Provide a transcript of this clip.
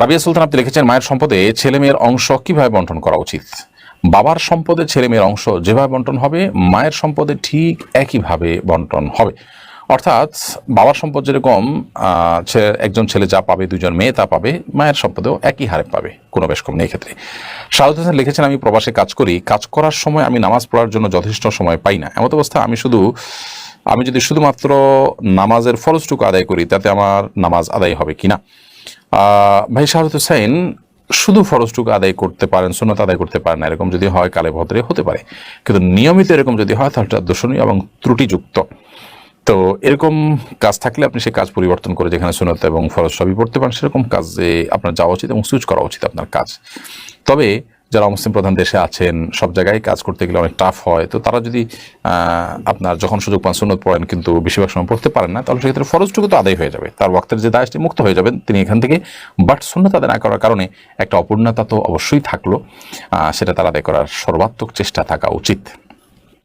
রাবিয়া সুলতান আপনি লিখেছেন, মায়ের সম্পদে ছেলে মেয়ের অংশ কীভাবে বন্টন করা উচিত? বাবার সম্পদে ছেলে মেয়ের অংশ যেভাবে বন্টন হবে, মায়ের সম্পদে ঠিক একইভাবে বন্টন হবে। অর্থাৎ, বাবার সম্পদ যেরকম একজন ছেলে যা পাবে দুজন মেয়ে তা পাবে, মায়ের সম্পদেও একই হারে পাবে, কোনো বেশ কম নেই ক্ষেত্রে শাহাদ হোসেন লিখেছেন, আমি প্রবাসে কাজ করি, কাজ করার সময় আমি নামাজ পড়ার জন্য যথেষ্ট সময় পাই না। এমত অবস্থা, আমি শুধু, আমি যদি শুধুমাত্র নামাজের ফরজটুকু আদায় করি, তাতে আমার নামাজ আদায় হবে কিনা? ভাই শাহরুদ হুসাইন শুধু ফরজটুকু আদায় করতে পারেন সুনত আদায় করতে পারেন না, এরকম যদি হয় কালে ভদ্রে হতে পারে। কিন্তু নিয়মিত এরকম যদি হয়, তাহলে দর্শনীয় এবং ত্রুটিযুক্ত। তো এরকম কাজ থাকলে আপনি সেই কাজ পরিবর্তন করে যেখানে সুনত এবং ফরজ সবই পড়তে পারেন, সেরকম কাজে আপনার যাওয়া উচিত এবং সুইচ করা উচিত আপনার কাজ। তবে যারা মুসলিম প্রধান দেশে আছেন, সব জায়গায় কাজ করতে গেলে অনেক টাফ হয়। তো তারা যদি আপনার যখন সুযোগ পান, সুন্নত পড়েন, কিন্তু বেশিরভাগ সময় পড়তে পারেন না, তাহলে সেক্ষেত্রে ফরজটুকু তো আদায় হয়ে যাবে। তার ওয়াক্তের যে দায়টি মুক্ত হয়ে যাবেন, তিনি এখান থেকে বাট সুন্নত আদায় না করার কারণে একটা অপূর্ণতা তো অবশ্যই থাকল। সেটা তার আদায় করার সর্বাত্মক চেষ্টা থাকা উচিত।